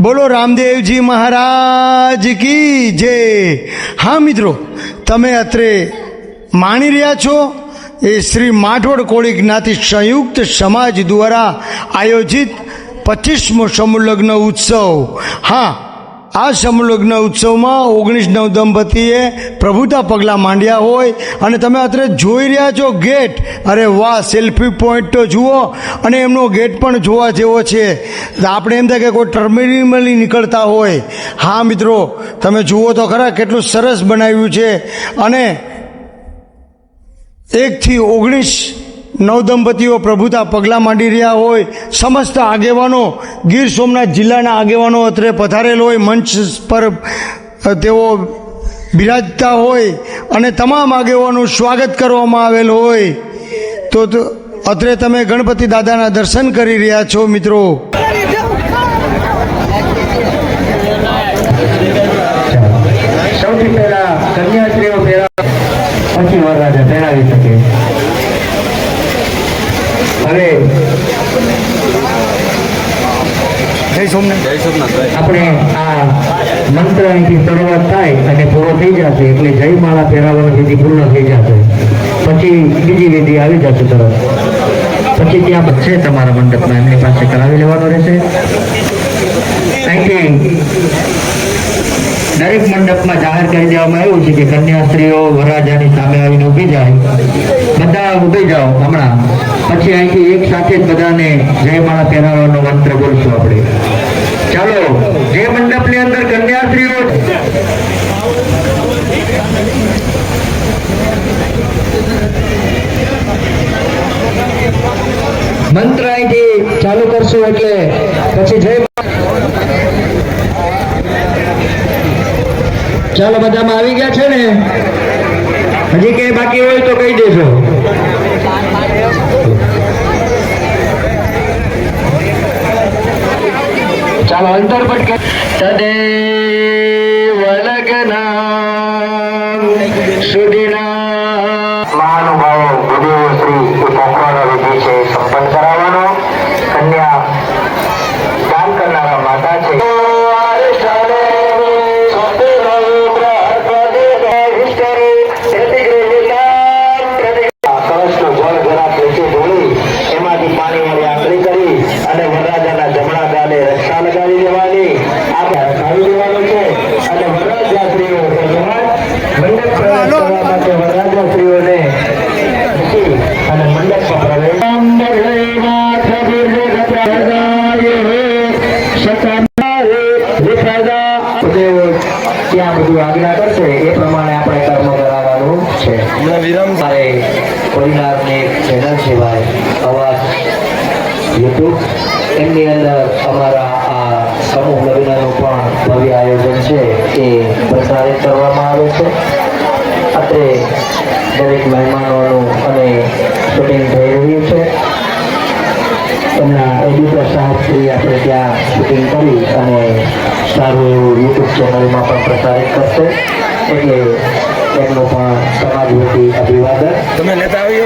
બોલો રામદેવજી મહારાજ કી જય. હા, મિત્રો, તમે અત્રે માણી રહ્યા છો એ શ્રી માઠોડ કોળી જ્ઞાતિ સંયુક્ત સમાજ દ્વારા આયોજિત પચીસમો સમૂહલગ્ન ઉત્સવ. હા આ સમલગ્ન ઉત્સવમાં ઓગણીસ નવ દંપતીએ પ્રભુતા પગલાં માંડ્યા હોય અને તમે અત્રે જોઈ રહ્યા છો ગેટ. અરે વાહ, સેલ્ફી પોઈન્ટ તો જુઓ. અને એમનો ગેટ પણ જોવા જેવો છે. આપણે એમ થાય કે કોઈ ટર્મિનલી નીકળતા હોય. હા, મિત્રો, તમે જુઓ તો ખરા કેટલું સરસ બનાવ્યું છે. અને એકથી ઓગણીસ નવ દંપતીઓ પ્રભુતા પગલાં માંડી રહ્યા હોય, સમસ્ત આગેવાનો, ગીર સોમનાથ જિલ્લાના આગેવાનો અત્રે પધારેલ હોય, મંચ પર તેઓ બિરાજતા હોય અને તમામ આગેવાનું સ્વાગત કરવામાં આવેલ હોય. તો, અત્રે તમે ગણપતિ દાદાના દર્શન કરી રહ્યા છો, મિત્રો. હવે જય સોમનાથ. આપણે આ મંત્ર અહીંથી શરૂઆત થાય અને પૂરો થઈ જશે એટલે જય માળા વિધિ પૂર્ણ થઈ જશે. પછી બીજી વિધિ આવી જશે તરત. પછી ત્યાં છે તમારા મંડપમાં એમની પાસે કરાવી લેવાનો રહેશે. અહીંથી દરેક મંડપમાં જાહેર કરી દેવામાં આવ્યું છે કે કન્યા સ્ત્રીઓ વરરાજાની સામે આવીને ઊભી જાય બધા ઊભી જાઓ હમણાં પછી અહીંથી એક સાથે બધાને જયમાળા પહેરાવવાનો મંત્ર બોલશું આપણે. ચાલો, જે મંડપની અંદર કન્યાશ્રીઓ મંત્ર અહીંથી ચાલુ કરશું એટલે પછી જય ચાલો, બધામાં આવી ગયા છે ને? હજી કઈ બાકી હોય તો કહી દેજો. ચાલો અંતર પટકે તદે વલગના સુધીના મહાનુભાવો ગુરુદેવો શ્રી એ પોખરાનો વિધિ છે સંપન્ન કરાવવાનો. કન્યા દાન કરનારા માતા છે. કળશનું ત્યાં બધું આજ્ઞા કરશે. એ પ્રમાણે આપણે કર્મ કરાવવાનું છે. વિરામ મારે કોઈનારની ચેનલ સિવાય અવાજ યુટ્યુબ એમની અંદર અમારા આ સમૂહ લગ્નનું પણ ભવ્ય આયોજન છે. એ પ્રસારિત કરવામાં આવે છે. અત્રે દરેક મહેમાનોનું અને સારું એવું યુટ્યુબ ચેનલમાં પણ પ્રસારિત કરશે. એટલે એમનું પણ સમાજ વતી અભિવાદન. તમે લેતા આવીએ